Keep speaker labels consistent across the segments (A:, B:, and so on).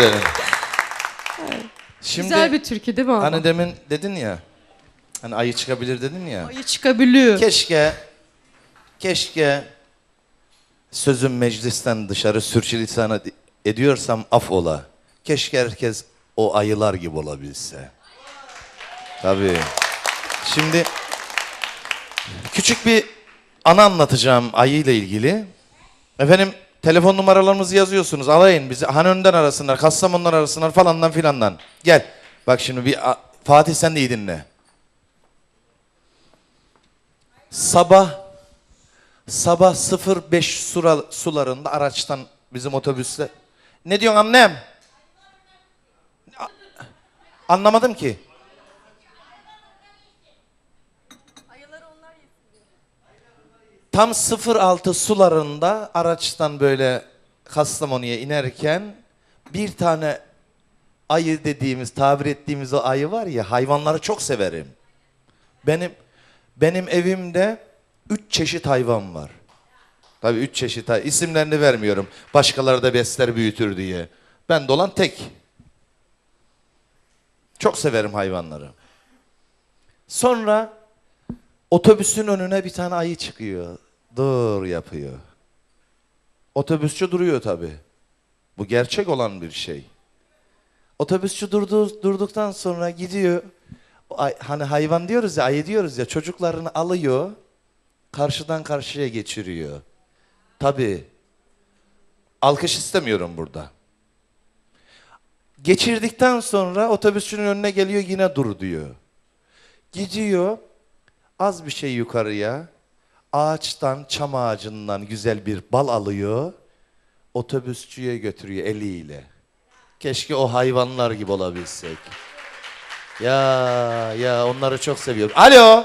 A: ederim. Şimdi
B: Güzel bir türkü değil mi ama?
A: hani demin dedin ya. Hani ayı çıkabilir dedin ya.
B: Ayı çıkabiliyor.
A: Keşke keşke sözüm meclisten dışarı sürçülisan ediyorsam af ola. Keşke herkes o ayılar gibi olabilse. Tabii. Şimdi küçük bir ana anlatacağım ayı ile ilgili. Efendim telefon numaralarımızı yazıyorsunuz. Alayın bizi. Hanönden arasınlar, Kastamonu'dan arasınlar falandan filandan. Gel. Bak şimdi bir Fatih sen de iyi dinle. Sabah sabah 05 sura, sularında araçtan bizim otobüste. Ne diyorsun annem? A- Anlamadım ki. Tam 06 sularında araçtan böyle Kastamonu'ya inerken bir tane ayı dediğimiz, tabir ettiğimiz o ayı var ya hayvanları çok severim. Benim benim evimde üç çeşit hayvan var. Tabii üç çeşit hay- isimlerini vermiyorum. Başkaları da besler büyütür diye. Ben de olan tek. Çok severim hayvanları. Sonra otobüsün önüne bir tane ayı çıkıyor. Dur yapıyor. Otobüsçü duruyor tabii. Bu gerçek olan bir şey. Otobüsçü durdu, durduktan sonra gidiyor. Hani hayvan diyoruz ya, ayı diyoruz ya çocuklarını alıyor. Karşıdan karşıya geçiriyor. Tabii. Alkış istemiyorum burada. Geçirdikten sonra otobüsçünün önüne geliyor yine dur diyor. Gidiyor az bir şey yukarıya ağaçtan çam ağacından güzel bir bal alıyor. Otobüsçüye götürüyor eliyle. Keşke o hayvanlar gibi olabilsek. Ya ya onları çok seviyorum. Alo.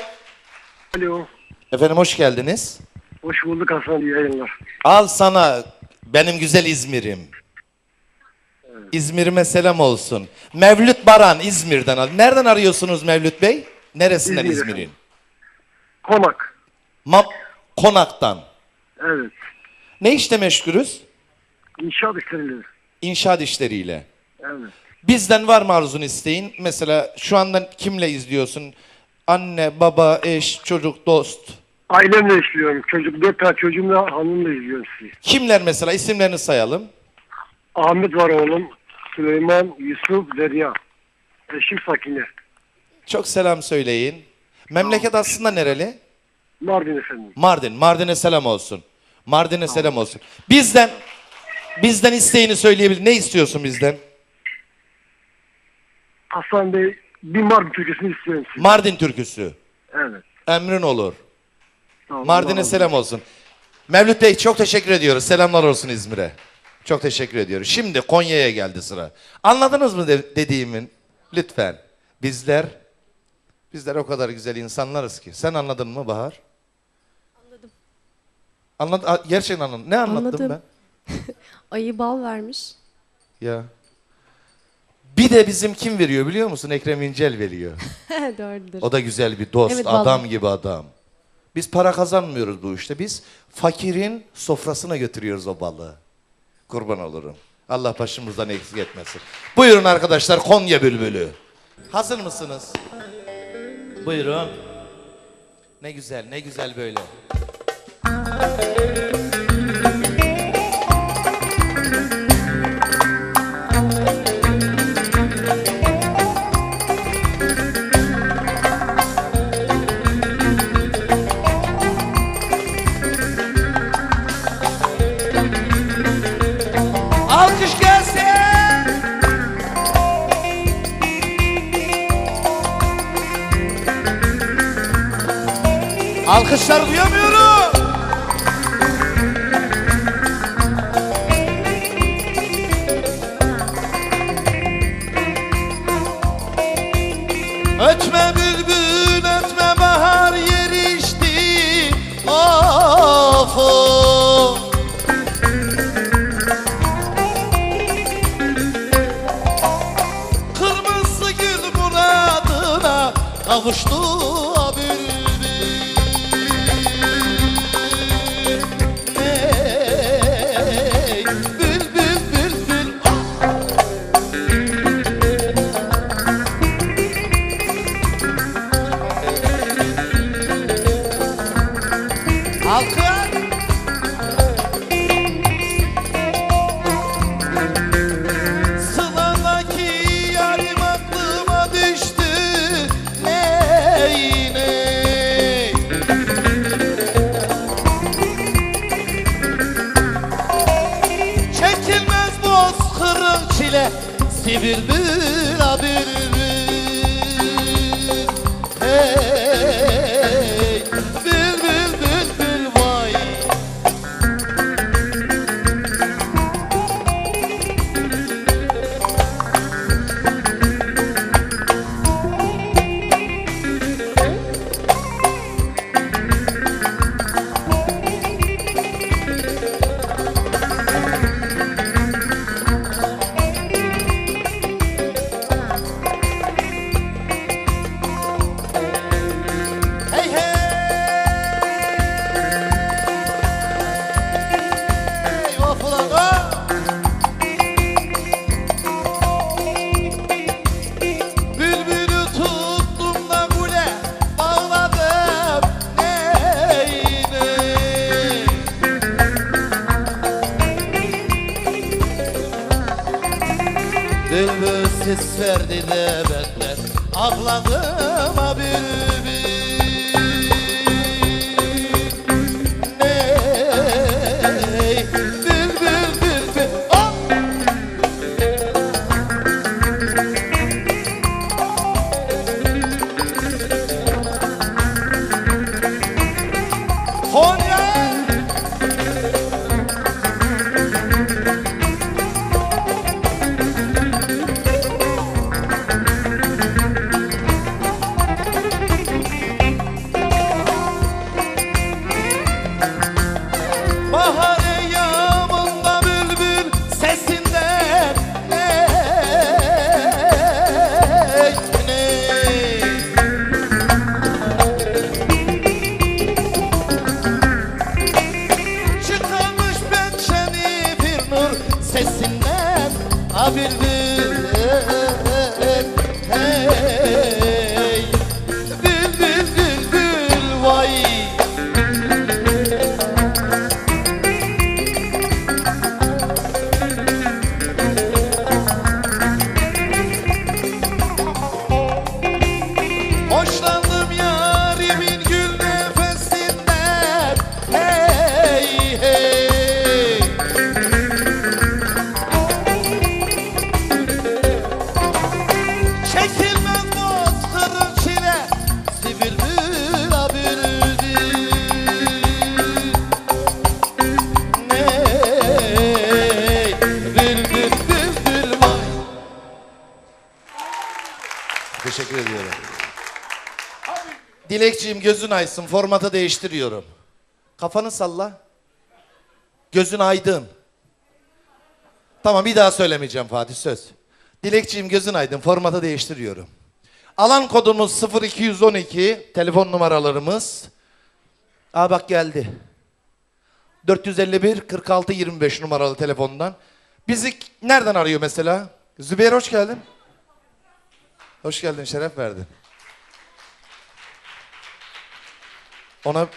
C: Alo.
A: Efendim hoş geldiniz.
C: Hoş bulduk Hasan. iyi yayınlar.
A: Al sana benim güzel İzmir'im. İzmir'ime selam olsun. Mevlüt Baran İzmir'den. ar- Nereden arıyorsunuz Mevlüt Bey? Neresinden
C: İzmir
A: İzmir'in?
C: Konak.
A: Ma Konak'tan.
C: Evet.
A: Ne işle meşgulüz?
C: İnşaat işleriyle.
A: İnşaat işleriyle.
C: Evet.
A: Bizden var mı arzun isteğin? Mesela şu anda kimle izliyorsun? Anne, baba, eş, çocuk, dost.
C: Ailemle işliyorum. Çocuk, dört tane çocuğumla hanımla izliyorum sizi.
A: Kimler mesela? İsimlerini sayalım.
C: Ahmet var oğlum. Süleyman, Yusuf, Derya. Eşim Sakine.
A: Çok selam söyleyin. Memleket aslında nereli?
C: Mardin efendim.
A: Mardin. Mardin'e selam olsun. Mardin'e selam olsun. Bizden bizden isteğini söyleyebilir. Ne istiyorsun bizden?
C: Hasan Bey, bir Mardin türküsünü istiyorum sizi.
A: Mardin türküsü.
C: evet.
A: Emrin olur.
C: Olun,
A: Mardin'e selam olsun. Mevlüt Bey çok teşekkür ediyoruz. Selamlar olsun İzmir'e. Çok teşekkür ediyoruz. Şimdi Konya'ya geldi sıra. Anladınız mı de- dediğimin? Lütfen. Bizler bizler o kadar güzel insanlarız ki. Sen anladın mı Bahar? Anlad A- gerçekten anladım. Ne anlattım
D: Anladım.
A: ben?
D: Ayı bal vermiş.
A: Ya. Bir de bizim kim veriyor biliyor musun? Ekrem İncel veriyor.
D: Doğrudur.
A: O da güzel bir dost,
D: Evet,
A: adam gibi adam. Biz para kazanmıyoruz bu işte. Biz fakirin sofrasına götürüyoruz o balığı. Kurban olurum. Allah başımızdan eksik etmesin. Buyurun arkadaşlar Konya Bülbülü. Hazır mısınız? Buyurun. Ne güzel, ne güzel böyle. Alkışlar duyamıyorum. Ötme bülbül ötme bahar yerişti. Of of. Kırmızı gül muradına kavuştu bir
E: Dilekçiğim gözün aysın. Formatı değiştiriyorum. Kafanı salla. Gözün aydın. Tamam bir daha söylemeyeceğim Fatih söz. Dilekçiğim gözün aydın. Formatı değiştiriyorum. Alan kodumuz 0212. Telefon numaralarımız. Aa bak geldi. 451 46 25 numaralı telefondan. Bizi nereden arıyor mesela? Zübeyir hoş geldin. Hoş geldin, şeref verdin. Ona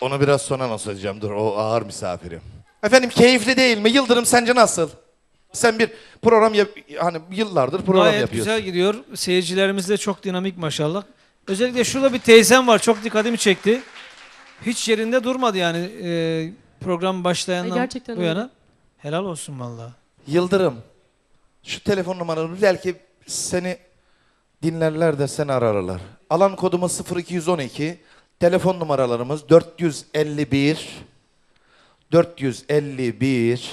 E: onu biraz sonra nasıl söyleyeceğim? Dur, o ağır misafirim. Efendim keyifli değil mi? Yıldırım sence nasıl? Sen bir program yap, hani yıllardır program
F: Gayet
E: yapıyorsun.
F: güzel gidiyor. Seyircilerimiz de çok dinamik maşallah. Özellikle şurada bir teyzem var. Çok dikkatimi çekti. Hiç yerinde durmadı yani e, program başlayandan
G: Ay, gerçekten
F: bu
G: öyle.
F: yana. Helal olsun vallahi.
E: Yıldırım, şu telefon numaranı belki seni dinlerler de seni ararlar. Alan kodumuz 0212. Telefon numaralarımız 451 451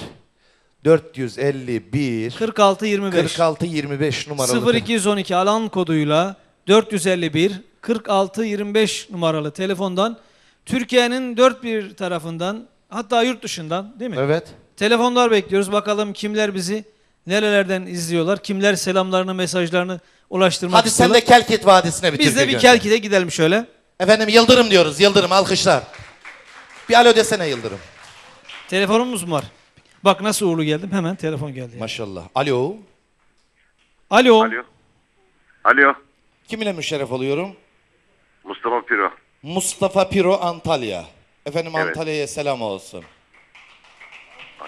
E: 451
F: 46 25
E: 46 25 numaralı.
F: 0212 alan koduyla 451 46 25 numaralı telefondan Türkiye'nin dört bir tarafından hatta yurt dışından değil mi?
E: Evet.
F: Telefonlar bekliyoruz. Bakalım kimler bizi nerelerden izliyorlar. Kimler selamlarını, mesajlarını
B: ulaştırmak
A: Hadi sen
B: istiyorlar.
A: de Kelkit Vadisi'ne bir
B: Biz de bir. Kelkit'e gidelim şöyle.
A: Efendim Yıldırım diyoruz. Yıldırım alkışlar. Bir alo desene Yıldırım.
B: Telefonumuz mu var? Bak nasıl uğurlu geldim. Hemen telefon geldi.
A: Maşallah. Alo.
B: Alo.
H: Alo. Alo.
A: Kiminle müşerref oluyorum?
H: Mustafa Piro.
A: Mustafa Piro Antalya. Efendim
H: Evet.
A: Antalya'ya selam olsun.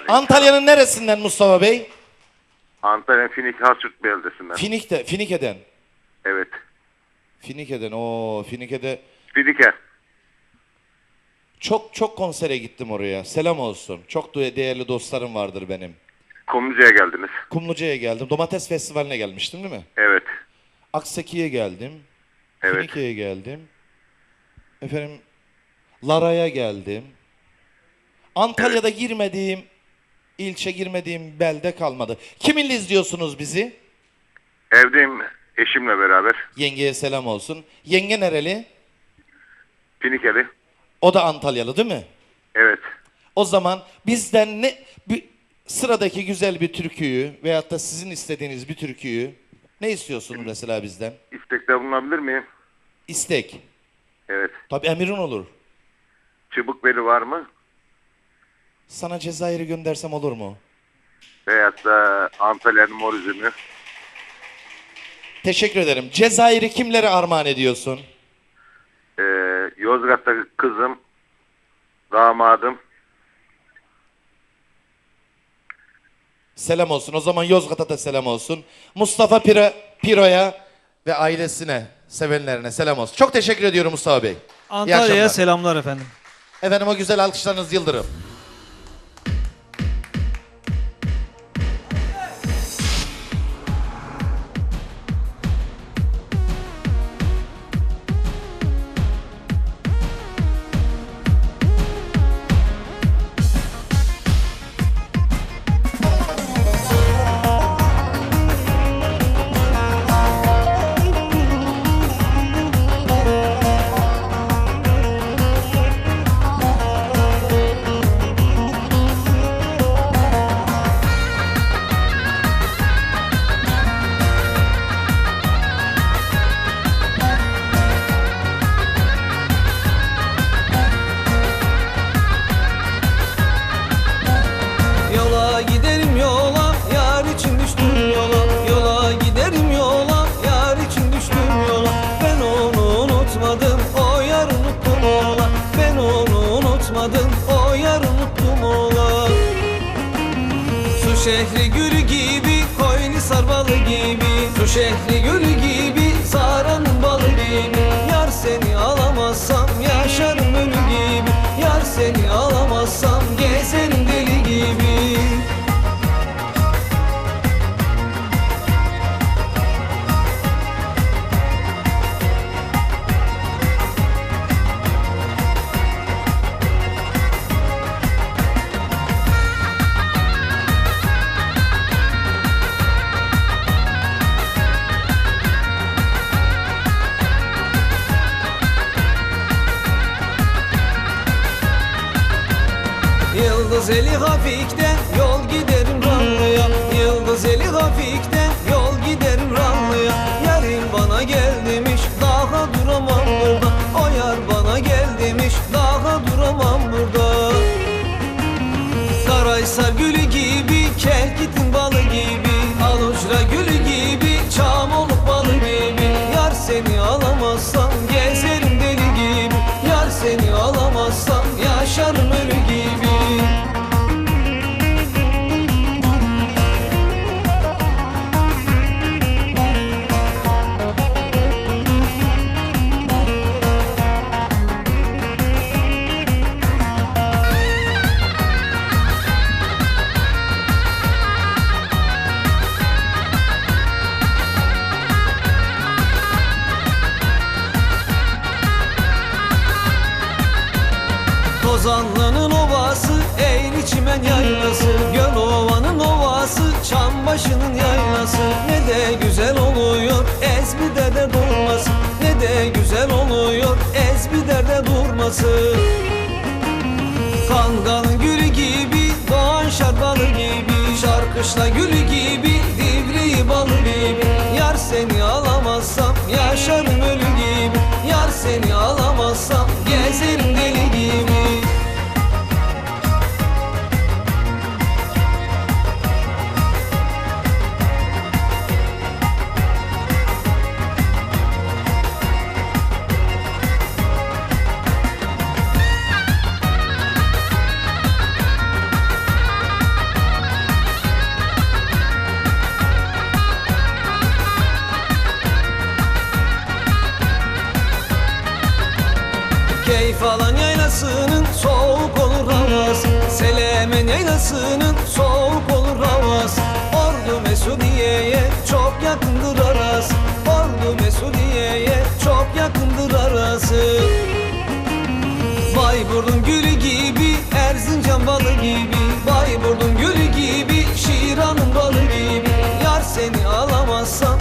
A: Antalya'nın neresinden Mustafa Bey?
H: Antalya Finik Hasürt beldesinden.
A: Finik'te, Finike'den.
H: evet.
A: Finike'den. O Finike'de
H: Finike.
A: çok çok konsere gittim oraya. Selam olsun. Çok değerli dostlarım vardır benim.
H: Kumluca'ya geldiniz.
A: Kumluca'ya geldim. Domates Festivali'ne gelmiştim değil mi?
H: Evet.
A: Akseki'ye geldim.
H: Evet.
A: Finike'ye geldim. Efendim Lara'ya geldim. Antalya'da girmediğim ilçe girmediğim belde kalmadı. Kiminle izliyorsunuz bizi?
H: Evdeyim eşimle beraber.
A: Yengeye selam olsun. Yenge nereli?
H: Finikeli.
A: O da Antalyalı değil mi?
H: Evet.
A: O zaman bizden ne bir sıradaki güzel bir türküyü veyahut da sizin istediğiniz bir türküyü ne istiyorsun mesela bizden?
H: İstekte bulunabilir miyim?
A: İstek.
H: Evet.
A: Tabii emirin olur.
H: Çubuk beli var mı?
A: Sana Cezayir'i göndersem olur mu?
H: Veyahut da Antalya'nın mor üzümü.
A: Teşekkür ederim. Cezayir'i kimlere armağan ediyorsun?
H: Yozgat'taki kızım. Damadım.
A: Selam olsun. O zaman Yozgat'a da selam olsun. Mustafa Piro, Piro'ya ve ailesine, sevenlerine selam olsun. Çok teşekkür ediyorum Mustafa Bey. İyi
B: Antalya'ya
A: akşamlar.
B: selamlar efendim.
A: Efendim o güzel alkışlarınız Yıldırım.
F: should Karaysar gülü derde durması Kangalın gülü gibi, doğan şarbalı gibi Şarkışla gülü gibi, falan yaylasının soğuk olur havası Selemen yaylasının soğuk olur havası Ordu Mesudiye'ye çok yakındır arası Ordu Mesudiye'ye çok yakındır arası Bayburt'un gülü gibi Erzincan balı gibi. Bayburt'un gülü gibi Şiran'ın balı gibi. Yar seni alamazsam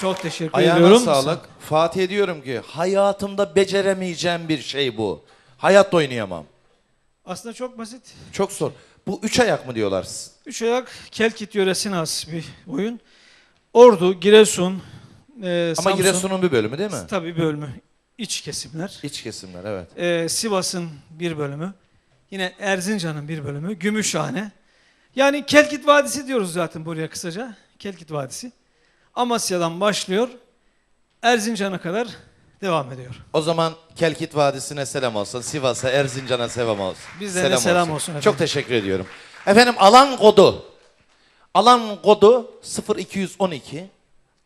B: Çok teşekkür
A: Ayağına
B: ediyorum.
A: sağlık. Fatih diyorum ki hayatımda beceremeyeceğim bir şey bu. Hayat oynayamam.
B: Aslında çok basit.
A: Çok zor. Bu üç ayak mı diyorlar?
B: Üç ayak Kelkit yöresine has bir oyun. Ordu, Giresun, e,
A: Ama
B: Samsun.
A: Giresun'un bir bölümü değil mi?
B: Tabii bölümü. iç kesimler.
A: İç kesimler evet.
B: E, Sivas'ın bir bölümü. Yine Erzincan'ın bir bölümü. Gümüşhane. Yani Kelkit Vadisi diyoruz zaten buraya kısaca. Kelkit Vadisi. Amasya'dan başlıyor. Erzincan'a kadar devam ediyor.
A: O zaman Kelkit Vadisi'ne selam olsun. Sivas'a, Erzincan'a selam olsun.
B: Bizden de selam olsun efendim.
A: Çok teşekkür ediyorum. Efendim alan kodu. Alan kodu 0212.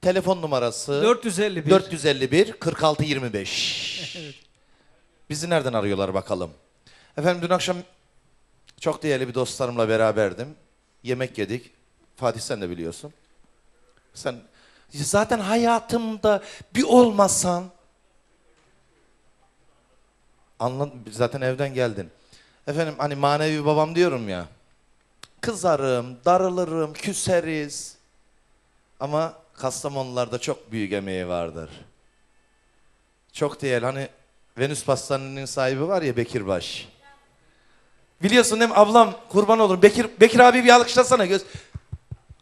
A: Telefon numarası
B: 451.
A: 451 46 25. Bizi nereden arıyorlar bakalım. Efendim dün akşam çok değerli bir dostlarımla beraberdim. Yemek yedik. Fatih sen de biliyorsun. Sen zaten hayatımda bir olmasan Anla, zaten evden geldin. Efendim hani manevi babam diyorum ya. Kızarım, darılırım, küseriz. Ama Kastamonularda çok büyük emeği vardır. Çok değerli. Hani Venüs Pastanesi'nin sahibi var ya Bekirbaş. Biliyorsun değil mi ablam kurban olurum. Bekir, Bekir abi bir alkışlasana göz.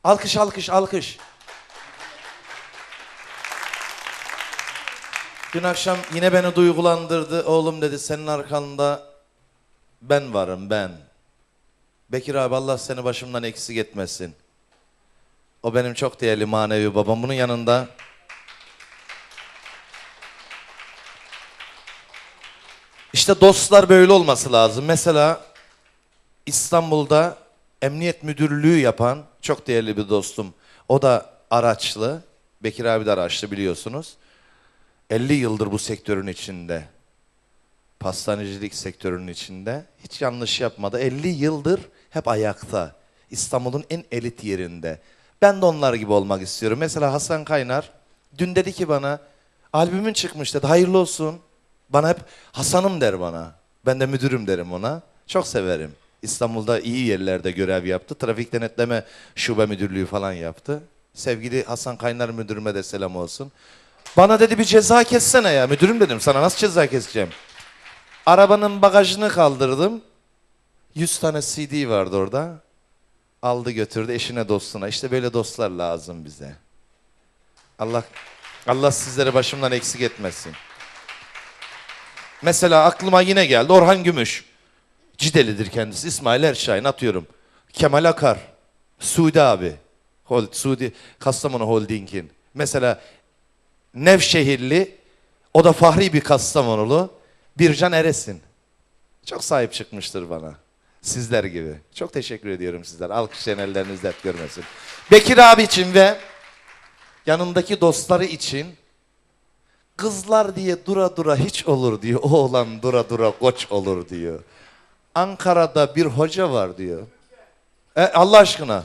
A: Alkış alkış alkış. Dün akşam yine beni duygulandırdı. Oğlum dedi senin arkanda ben varım ben. Bekir abi Allah seni başımdan eksik etmesin. O benim çok değerli manevi babam. Bunun yanında işte dostlar böyle olması lazım. Mesela İstanbul'da emniyet müdürlüğü yapan çok değerli bir dostum. O da araçlı. Bekir abi de araçlı biliyorsunuz. 50 yıldır bu sektörün içinde. Pastanecilik sektörünün içinde. Hiç yanlış yapmadı. 50 yıldır hep ayakta. İstanbul'un en elit yerinde. Ben de onlar gibi olmak istiyorum. Mesela Hasan Kaynar dün dedi ki bana albümün çıkmış dedi. Hayırlı olsun. Bana hep Hasan'ım der bana. Ben de müdürüm derim ona. Çok severim. İstanbul'da iyi yerlerde görev yaptı. Trafik denetleme şube müdürlüğü falan yaptı. Sevgili Hasan Kaynar müdürüme de selam olsun. Bana dedi bir ceza kessene ya. Müdürüm dedim sana nasıl ceza keseceğim? Arabanın bagajını kaldırdım. 100 tane CD vardı orada. Aldı götürdü eşine dostuna. İşte böyle dostlar lazım bize. Allah Allah sizleri başımdan eksik etmesin. Mesela aklıma yine geldi Orhan Gümüş. Cidelidir kendisi. İsmail Erşahin atıyorum. Kemal Akar. Suudi abi. Hol, Suudi Kastamonu Holding'in. Mesela Nevşehirli. O da fahri bir Kastamonulu. Bircan Eresin. Çok sahip çıkmıştır bana. Sizler gibi. Çok teşekkür ediyorum sizler. Alkışlayan elleriniz dert görmesin. Bekir abi için ve yanındaki dostları için kızlar diye dura dura hiç olur diyor. Oğlan dura dura koç olur diyor. Ankara'da bir hoca var diyor. E, Allah aşkına.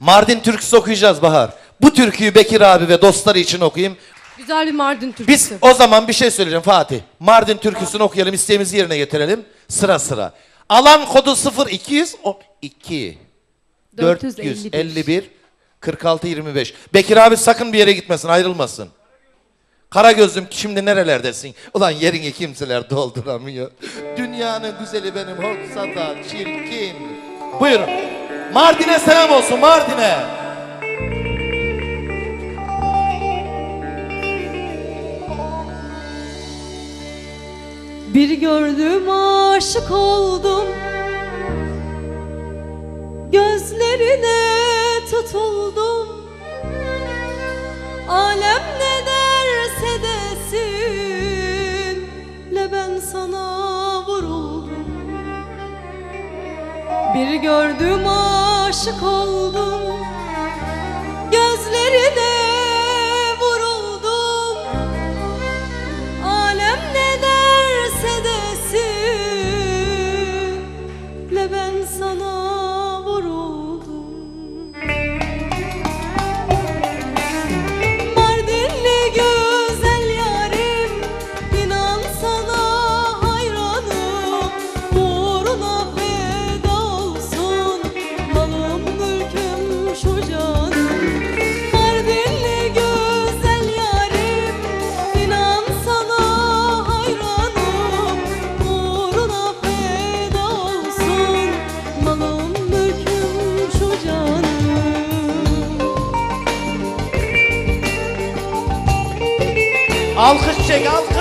A: Mardin türküsü okuyacağız Bahar. Bu türküyü Bekir abi ve dostları için okuyayım.
D: Güzel bir Mardin türküsü.
A: Biz o zaman bir şey söyleyeceğim Fatih. Mardin türküsünü okuyalım, isteğimizi yerine getirelim. Sıra sıra. Alan kodu 0212
D: 451.
A: 451 46 25. Bekir abi sakın bir yere gitmesin, ayrılmasın. Kara gözlüm şimdi nerelerdesin? Ulan yerini kimseler dolduramıyor. Dünyanın güzeli benim olsa da çirkin. Buyurun. Mardin'e selam olsun Mardin'e.
G: Bir gördüm aşık oldum. Gözlerine tutuldum. Alem ne derse desin Le ben sana vuruldum. Bir gördüm aşık oldum
A: Alkış çek alkış.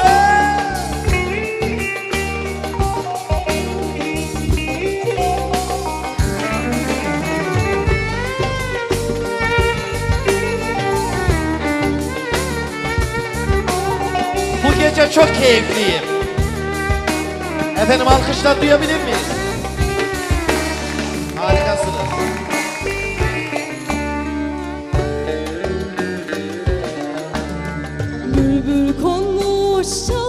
A: Bu gece çok keyifliyim. Efendim alkışlar duyabilir miyiz? so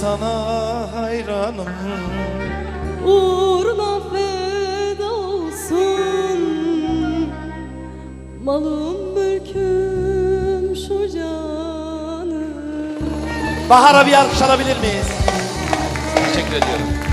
A: sana hayranım.
G: Uğruna feda olsun Malım mülküm şu canım
A: Bahar'a bir alkış alabilir miyiz? Teşekkür ediyorum.